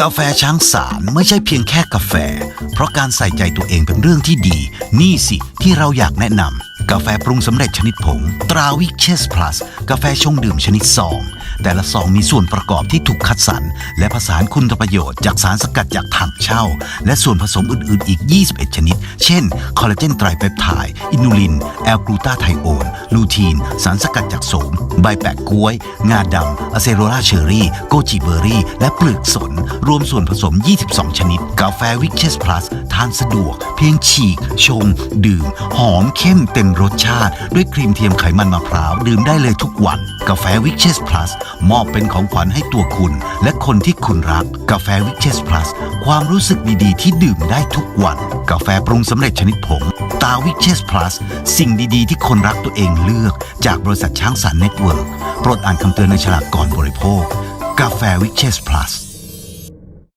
กาแฟช้างสารไม่ใช่เพียงแค่กาแฟ เพราะการใส่ใจตัวเองเป็นเรื่องที่ดี นี่สิที่เราอยากแนะนำกาแฟปรุงสำเร็จชนิดผง ตราวิเชสพลัสกาแฟชงดื่มชนิดซอง แต่ละซองมีส่วนประกอบที่ถูกคัดสรร และผสานคุณประโยชน์จากสารสกัดจากถังเช่า และส่วนผสมอื่นๆ อีก 21 ชนิด เช่น คอลลาเจนไตรเปปไทด์อินูลิน แอลกลูตาไทโอน ลูทีน สารสกัดจากโสม ใบแปะกล้วย งาดำอะเซโรราเชอรี่ โกจิเบอรี่ และเปลือกสน รวมส่วนผสม 22 ชนิด กาแฟวิกเชสพลัสทานสะดวก เพียงฉีก ชง ดื่ม หอมเข้มเต็มรสชาติ ด้วยครีมเทียมไขมันมะพร้าว ดื่มได้เลยทุกวัน กาแฟวิกเชสพลัส มอบเป็นของขวัญให้ตัวคุณ และคนที่คุณรัก กาแฟวิเชสพลัสความรู้สึกดีๆ ที่ดื่มได้ทุกวัน กาแฟปรุงสำเร็จชนิดผง ตาวิเชสพลัสสิ่งดีๆ ที่คนรักตัวเองเลือก จากบริษัทช้างสารเน็ตเวิร์กโปรดอ่านคำเตือนในฉลากก่อนบริโภค กาแฟวิเชสพลัส